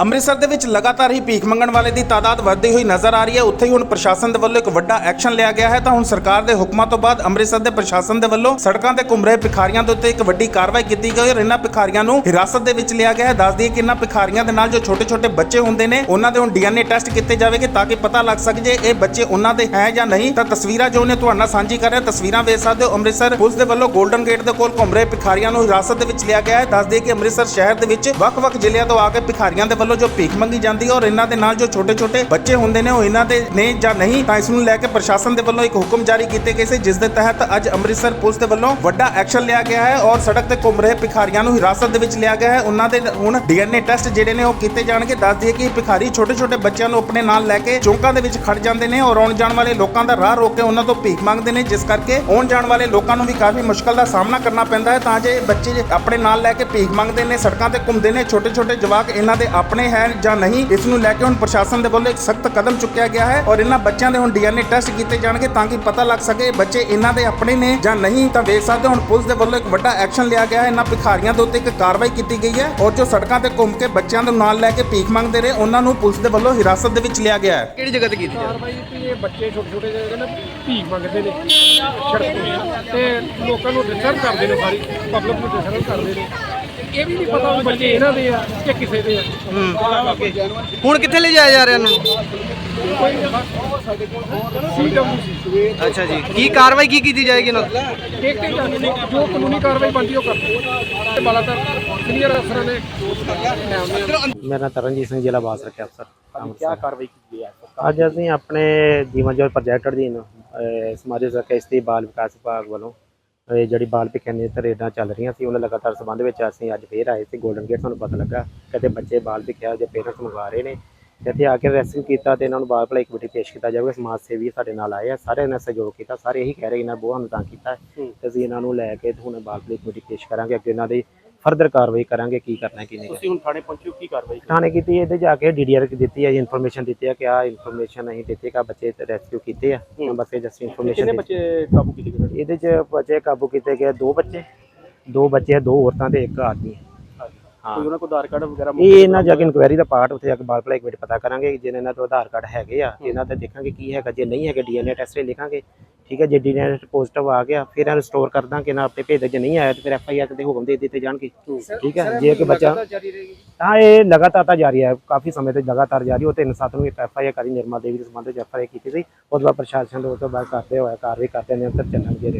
ਅੰਮ੍ਰਿਤਸਰ ਦੇ ਵਿੱਚ ਲਗਾਤਾਰ ਹੀ ਭੀਖ ਮੰਗਣ ਵਾਲੇ ਦੀ ਤਾਦਾਦ ਵੱਧਦੀ ਹੋਈ ਨਜ਼ਰ ਆ ਰਹੀ ਹੈ। ਉੱਥੇ ਹੀ ਹੁਣ ਪ੍ਰਸ਼ਾਸਨ ਦੇ ਵੱਲੋਂ ਇੱਕ ਵੱਡਾ ਐਕਸ਼ਨ ਲਿਆ ਗਿਆ ਹੈ। ਤਾਂ ਹੁਣ ਸਰਕਾਰ ਦੇ ਹੁਕਮਾਂ ਤੋਂ ਬਾਅਦ ਅੰਮ੍ਰਿਤਸਰ ਦੇ ਪ੍ਰਸ਼ਾਸਨ ਦੇ ਵੱਲੋਂ ਸੜਕਾਂ ਤੇ ਘੁੰਮ ਰਹੇ ਭਿਖਾਰੀਆਂ ਦੇ ਉੱਤੇ ਇੱਕ ਵੱਡੀ ਕਾਰਵਾਈ ਕੀਤੀ ਗਈ ਔਰ ਇਹਨਾਂ ਭਿਖਾਰੀਆਂ ਨੂੰ ਹਿਰਾਸਤ ਦੇ ਵਿੱਚ ਲਿਆ ਗਿਆ ਹੈ। ਦੱਸ ਦਈਏ ਕਿ ਇਹਨਾਂ ਭਿਖਾਰੀਆਂ ਦੇ ਨਾਲ ਜੋ ਛੋਟੇ-ਛੋਟੇ ਬੱਚੇ ਹੁੰਦੇ ਨੇ, ਉਹਨਾਂ ਦੇ ਹੁਣ ਡੀਐਨਏ ਟੈਸਟ ਕੀਤੇ ਜਾਵੇਗੇ ਤਾਂ ਕਿ ਪਤਾ ਲੱਗ ਸਕੇ ਜੇ ਇਹ ਬੱਚੇ ਉਹਨਾਂ ਦੇ ਹੈ ਜਾਂ ਨਹੀਂ। ਤਾਂ ਤਸਵੀਰਾਂ ਜੋ ਨੇ ਤੁਹਾਡੇ ਨਾਲ ਸਾਂਝੀ ਕਰ ਰਿਹਾ, ਤਸਵੀਰਾਂ ਵੇਖ ਸਕਦੇ ਹੋ। ਅੰਮ੍ਰਿਤਸਰ ਪੁਲਿਸ ਦੇ ਵੱਲੋਂ ਗੋਲਡਨ ਗੇਟ ਦੇ ਕੋਲ ਘੁੰਮ ਰਹੇ ਭਿਖਾਰੀਆਂ ਨੂੰ ਹਿਰਾਸਤ ਦੇ ਵਿੱਚ ਲਿਆ ਗਿਆ ਹੈ। ਦੱਸ ਦਈਏ ਕਿ ਅੰਮ੍ਰਿਤਸਰ ਸ਼ਹਿਰ ਦੇ ਵਿੱਚ ਵੱਖ-ਵੱਖ ਜ਼ਿਲ੍ਹਿਆਂ ਤੋਂ ਆ ਕੇ ਭਿਖਾਰੀਆਂ ਦੇ ਵੱਲੋਂ ਜੋ ਭੀਖ ਮੰਗੀ ਜਾਂਦੀ ਹੈ ਔਰ ਇਹਨਾਂ ਦੇ ਨਾਲ ਜੋ ਛੋਟੇ-ਛੋਟੇ ਬੱਚੇ ਹੁੰਦੇ ਨੇ ਉਹ ਇਹਨਾਂ ਦੇ ਨੇ ਜਾਂ ਨਹੀਂ, ਤਾਂ ਇਸ ਨੂੰ ਲੈ ਕੇ ਪ੍ਰਸ਼ਾਸਨ ਦੇ ਵੱਲੋਂ ਇੱਕ ਹੁਕਮ ਜਾਰੀ ਕੀਤੇ ਗਏ ਸੀ, ਜਿਸ ਦੇ ਤਹਿਤ ਅੱਜ ਅੰਮ੍ਰਿਤਸਰ ਪੁਲਿਸ ਦੇ ਵੱਲੋਂ ਵੱਡਾ ਐਕਸ਼ਨ ਲਿਆ ਗਿਆ ਹੈ ਔਰ ਸੜਕ ਤੇ ਘੁੰਮ ਰਹੇ ਭਿਖਾਰੀਆਂ ਨੂੰ ਹਿਰਾਸਤ ਦੇ ਵਿੱਚ ਲਿਆ ਗਿਆ ਹੈ। ਉਹਨਾਂ ਦੇ ਹੁਣ ਡੀਐਨਏ ਟੈਸਟ ਜਿਹੜੇ ਨੇ ਉਹ ਕੀਤੇ ਜਾਣਗੇ। ਦੱਸ ਦਈਏ ਕਿ ਭਿਖਾਰੀ ਛੋਟੇ-ਛੋਟੇ ਬੱਚਿਆਂ ਨੂੰ ਆਪਣੇ ਨਾਲ ਲੈ ਕੇ ਚੌਂਕਾਂ ਦੇ ਵਿੱਚ ਖੜ ਜਾਂਦੇ ਨੇ ਔਰ ਆਉਣ ਜਾਣ ਵਾਲੇ ਲੋਕਾਂ ਦਾ ਰਾਹ ਰੋਕ ਕੇ ਉਹਨਾਂ ਤੋਂ ਭੀਖ ਮੰਗਦੇ ਨੇ, ਜਿਸ ਕਰਕੇ ਆਉਣ ਜਾਣ ਵਾਲੇ ਲੋਕਾਂ ਨੂੰ ਵੀ ਕਾਫੀ ਮੁਸ਼ਕਲ ਦਾ ਸਾਹਮਣਾ ਕਰਨਾ ਪੈਂਦਾ ਹੈ। ਤਾਂ ਜੇ ਬੱਚੇ ਆਪਣੇ ਨਾਲ ਲੈ ਕੇ ਭੀਖ ਮੰਗਦੇ ਨੇ, ਸੜਕਾਂ ਤੇ ਘੁੰਮਦੇ ਨੇ ਛੋਟੇ-ਛੋਟੇ ਜਵਾਕ ਇਹਨਾਂ ਦੇ ਆਪਣੇ ਹੈ ਜਾਂ ਨਹੀਂ ਇਸ ਨੂੰ ਲੈ ਕੇ ਹੁਣ ਪ੍ਰਸ਼ਾਸਨ ਦੇ ਵੱਲੋਂ ਇੱਕ ਸਖਤ ਕਦਮ ਚੁੱਕਿਆ ਗਿਆ ਹੈ ਔਰ ਇਹਨਾਂ ਬੱਚਿਆਂ ਦੇ ਹੁਣ ਡੀਐਨਏ ਟੈਸਟ ਕੀਤੇ ਜਾਣਗੇ ਤਾਂ ਕਿ ਪਤਾ ਲੱਗ ਸਕੇ ਇਹ ਬੱਚੇ ਇਹਨਾਂ ਦੇ ਆਪਣੇ ਨੇ ਜਾਂ ਨਹੀਂ ਤਾਂ ਵੇਖ ਸਕਦੇ ਹੁਣ ਪੁਲਿਸ ਦੇ ਵੱਲੋਂ ਇੱਕ ਵੱਡਾ ਐਕਸ਼ਨ ਲਿਆ ਗਿਆ ਹੈ। ਇਹਨਾਂ ਭਿਖਾਰੀਆਂ ਦੇ ਉੱਤੇ ਇੱਕ ਕਾਰਵਾਈ ਕੀਤੀ ਗਈ ਹੈ ਔਰ ਜੋ ਸੜਕਾਂ ਤੇ ਘੁੰਮ ਕੇ ਬੱਚਿਆਂ ਦੇ ਨਾਲ ਲੈ ਕੇ ਭੀਖ ਮੰਗਦੇ ਰਹੇ ਉਹਨਾਂ ਨੂੰ ਪੁਲਿਸ ਦੇ ਵੱਲੋਂ ਹਿਰਾਸਤ ਦੇ ਵਿੱਚ ਲਿਆ ਗਿਆ ਹੈ। ਕਿਹੜੀ ਜਗ੍ਹਾ ਤੇ ਕੀਤੀ ਕਾਰਵਾਈ ਕਿ ਇਹ ਬੱਚੇ ਛੋਟੇ ਛੋਟੇ ਜਿਹੜੇ ਨੇ ਭੀਖ ਮੰਗਦੇ ਨੇ ਸੜਕ ਤੇ। ਤੇ ਲੋਕਾਂ ਨੂੰ ਡਿਸਟਰਬ ਕਰਦੇ ਨੇ ਸਾਰੀ ਪਬਲਿਕ ਨੂੰ ਡਿਸਟਰਬ ਕਰਦੇ ਨੇ। ਇਹ ਵੀ ਨਹੀਂ ਪਤਾ ਵੀ ਬੱਚੇ ਇਹਨਾਂ ਦੇ ਆ ਕਿ ਕਿਸੇ ਦੇ ਆ। ਹੁਣ ਕਿੱਥੇ ਲੈ ਜਾਇਆ ਜਾ ਰਿਹਾ ਇਹਨਾਂ ਨੂੰ? ਅੱਛਾ ਜੀ। ਕੀ ਕਾਰਵਾਈ ਕੀ ਕੀਤੀ ਜਾਏਗੀ ਇਹਨਾਂ ਤੇ? ਇੱਕ ਤੇ ਜਾਂਦੇ ਨੇ ਜੋ ਕਾਨੂੰਨੀ ਕਾਰਵਾਈ ਬਣਦੀ ਉਹ ਕਰਦੇ। ਤੇ ਬਾਲਾਤਰ ਸੀਨੀਅਰ ਅਫਸਰਾਂ ਨੇ ਮੇਰਾ ਨਾਮ ਤਰਨਜੀਤ ਸਿੰਘ ਜ਼ਿਲ੍ਹਾ ਬਾਸ ਰੱਖਿਆ ਅਫਸਰ ਕੀ ਕਾਰਵਾਈ ਕੀਤੀ ਹੈ? ਅੱਜ ਅਸੀਂ ਆਪਣੇ ਜੀਵਨ ਜੋਤ ਪ੍ਰੋਜੈਕਟ ਅਧੀਨ ਅਹ, ਸਮਾਜਿਕ ਸੁਰੱਖਿਆ ਇਸਤਰੀ ਬਾਲ ਵਿਕਾਸ ਵਿਭਾਗ ਵੱਲੋਂ ਇਹ ਜਿਹੜੀ ਬਾਲ ਭਿਖਾਨੀ ਤੇ ਰੇਡਾਂ ਚੱਲ ਰਹੀਆਂ ਸੀ ਉਹਨਾਂ ਲਗਾਤਾਰ ਸੰਬੰਧ ਵਿੱਚ ਅਸੀਂ ਅੱਜ ਫੇਰ ਆਏ ਸੀ 골ਡਨ ਗੇਟ ਸਾਨੂੰ ਪਤਾ ਲੱਗਾ ਕਿਤੇ ਬੱਚੇ ਬਾਲ ਭਿਖਿਆ ਦੇ ਪੇਰੈਂਟਸ ਮੰਗਵਾ ਰਹੇ ਨੇ। ਇੱਥੇ ਆ ਕੇ ਰੈਸਕਿਊ ਕੀਤਾ ਤੇ ਇਹਨਾਂ ਨੂੰ ਬਾਲ ਭਲਾਈ ਕਮੇਟੀ ਪੇਸ਼ ਕੀਤਾ ਜਾਊਗਾ ਸਮਾਜ ਸੇਵੀ ਸਾਡੇ ਨਾਲ ਆਏ ਆ ਸਾਰਿਆਂ ਨੇ ਸਹਿਯੋਗ ਕੀਤਾ ਸਾਰੇ ਇਹੀ ਕਹਿ ਰਹੇ ਇਹਨਾਂ ਬੋਹਾਂ ਨੂੰ ਤਾਂ ਕੀਤਾ। ਤੇ ਅਸੀਂ ਇਹਨਾਂ ਨੂੰ ਲੈ ਕੇ ਹੁਣ ਬਾਲ ਭਲਾਈ ਕਮੇਟੀ ਪੇਸ਼ ਕਰਾਂਗੇ ਅੱਗੇ ਇਹਨਾਂ ਦੀ ਫਰਦਰ ਕਾਰਵਾਈ ਕਰਾਂਗੇ ਕੀ ਕਰਨਾ ਕੀ ਨਹੀਂ ਤੁਸੀਂ ਹੁਣ ਥਾਣੇ ਪਹੁੰਚੋ ਕੀ ਕਾਰਵਾਈ ਥਾਣੇ ਕੀਤੀ ਇਹਦੇ ਜਾ ਕੇ ਡੀਡੀਆਰ ਦਿੱਤੀ ਹੈ ਜੀ ਇਨਫੋਰਮੇਸ਼ਨ ਦਿੱਤੀ ਹੈ ਕਿ ਆ ਇਨਫੋਰਮੇਸ਼ਨ ਅਸੀਂ ਦਿੱਤੀ ਕਿ ਆਹ ਬੱਚੇ ਰੈਸਕਿਊ ਕੀਤੇ ਆ। ਬਸ ਇਹ ਜਸਟ ਇਨਫੋਰਮੇਸ਼ਨ ਬੱਚੇ ਕਾਬੂ ਕੀਤੇ ਗਏ ਇਹਦੇ ਚ ਬੱਚੇ ਕਾਬੂ ਕੀਤੇ ਗਏ ਦੋ ਬੱਚੇ ਦੋ ਬੱਚੇ ਦੋ ਔਰਤਾਂ ਤੇ ਇੱਕ ਆਦਮੀ ਹੈ। ਹਾਂ ਉਹਨਾਂ ਕੋਲ ਆਧਾਰ ਕਾਰਡ ਵਗੈਰਾ ਇਹ ਇਹਨਾਂ ਜਾ ਕੇ ਇਨਕੁਆਇਰੀ ਦਾ ਪਾਰਟ ਉੱਥੇ ਜਾ ਕੇ ਬਾਲ ਭਲਾਈ ਕਮੇਟੀ ਪਤਾ ਕਰਾਂਗੇ ਜਿਹਨਾਂ ਇਹਨਾਂ ਤੋਂ ਆਧਾਰ ਕਾਰਡ ਹੈਗੇ ਆ ਇਹਨਾਂ ਤੇ ਦੇਖਾਂਗੇ ਕੀ ਹੈਗਾ ਜੇ ਨਹੀਂ ਹੈਗੇ ਡੀਐਨਏ ਟੈਸਟ ਲਿਖਾਂਗੇ। ਠੀਕ ਹੈ ਜੇ ਡੀਐਨਏ ਪੋਜ਼ਿਟਿਵ ਆ ਗਿਆ ਫਿਰ ਇਹਨੂੰ ਸਟੋਰ ਕਰ ਦਾਂਗੇ ਨਾ ਆਪਣੇ ਭੇਜ ਜੇ ਨਹੀਂ ਆਇਆ ਤੇ ਫਿਰ ਐਫਆਈਆਰ ਦੇ ਹੁਕਮ ਦੇ ਦਿੱਤੇ ਜਾਣਗੇ। ਠੀਕ ਹੈ ਜੇ ਕਿ ਬੱਚਾ ਹਾਂ ਇਹ ਲਗਾਤਾਰ ਤਾਂ ਜਾਰੀ ਹੈ ਕਾਫੀ ਸਮੇਂ ਤੋਂ ਲਗਾਤਾਰ ਜਾਰੀ ਉਹ ਤਿੰਨ ਸੱਤ ਨੂੰ ਇੱਕ ਐਫਆਈਆਰ ਕਰੀ ਨਿਰਮਲ ਦੇਵੀ ਦੇ ਸੰਬੰਧ ਵਿੱਚ ਐਫਆਈਆਰ ਕੀਤੀ ਸੀ। ਉਸ ਤੋਂ ਬਾਅਦ ਪ੍ਰਸ਼ਾਸਨ ਦੇ ਉਸ ਤੋਂ ਬਾਅਦ ਕਰਦੇ ਹੋਇਆ ਕਾਰਵਾਈ ਕਰਦੇ ਨੇ ਅੰਦਰ ਚੱਲਣਗੇ।